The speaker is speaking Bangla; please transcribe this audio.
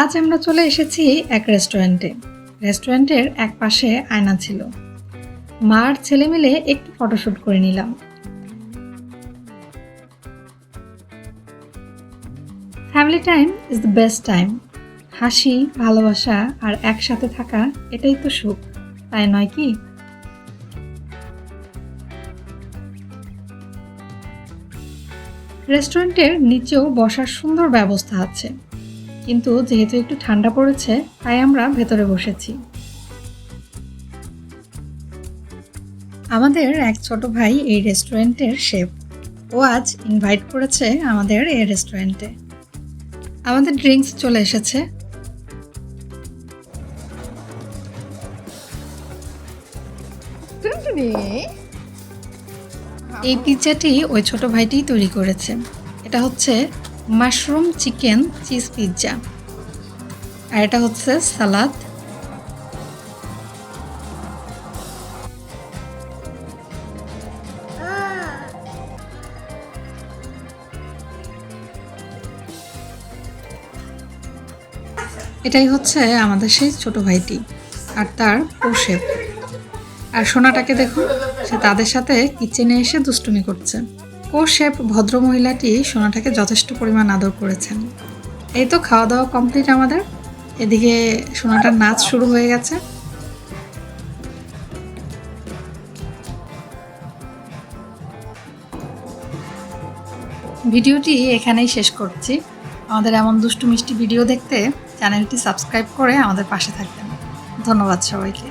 আজ আমরা চলে এসেছি এক রেস্টুরেন্টে। রেস্টুরেন্টের এক পাশে আয়না ছিল। মার ছেলে মিলে একটু ফটোশ্যুট করে নিলাম। Family time is the best time হাসি, ভালোবাসা আর একসাথে থাকা, এটাই তো সুখ, তাই নয় কি? রেস্টুরেন্টের নিচেও বসার সুন্দর ব্যবস্থা আছে। কিন্তু যেহেতু একটু ঠান্ডা পড়েছে, তাই আমরা ভেতরে বসেছি। আমাদের এক ছোট ভাই এই রেস্টুরেন্টের শেফ। ও আজ ইনভাইট করেছে আমাদের এই রেস্টুরেন্টে। আমাদের ড্রিঙ্কস চলে এসেছে। এই পিৎজাটি ওই ছোট ভাইটি তৈরি করেছে। এটা হচ্ছে মাশরুম চিকেন চিজ পিৎজা আর এটা হচ্ছে সালাদ। এটাই হচ্ছে আমাদের সেই ছোট ভাইটি আর তার পোষেপ আর সোনাটাকে দেখুন, সে তাদের সাথে কিচেনে এসে দুষ্টুমি করছে। ও শেফ ভদ্র মহিলাটি সোনাটাকে যথেষ্ট পরিমাণ আদর করেছেন। এই তো খাওয়া দাওয়া কমপ্লিট আমাদের। এদিকে সোনাটার নাচ শুরু হয়ে গেছে। ভিডিওটি এখানেই শেষ করছি। আমাদের এমন দুষ্টু মিষ্টি ভিডিও দেখতে চ্যানেলটি সাবস্ক্রাইব করে আমাদের পাশে থাকবেন। ধন্যবাদ সবাইকে।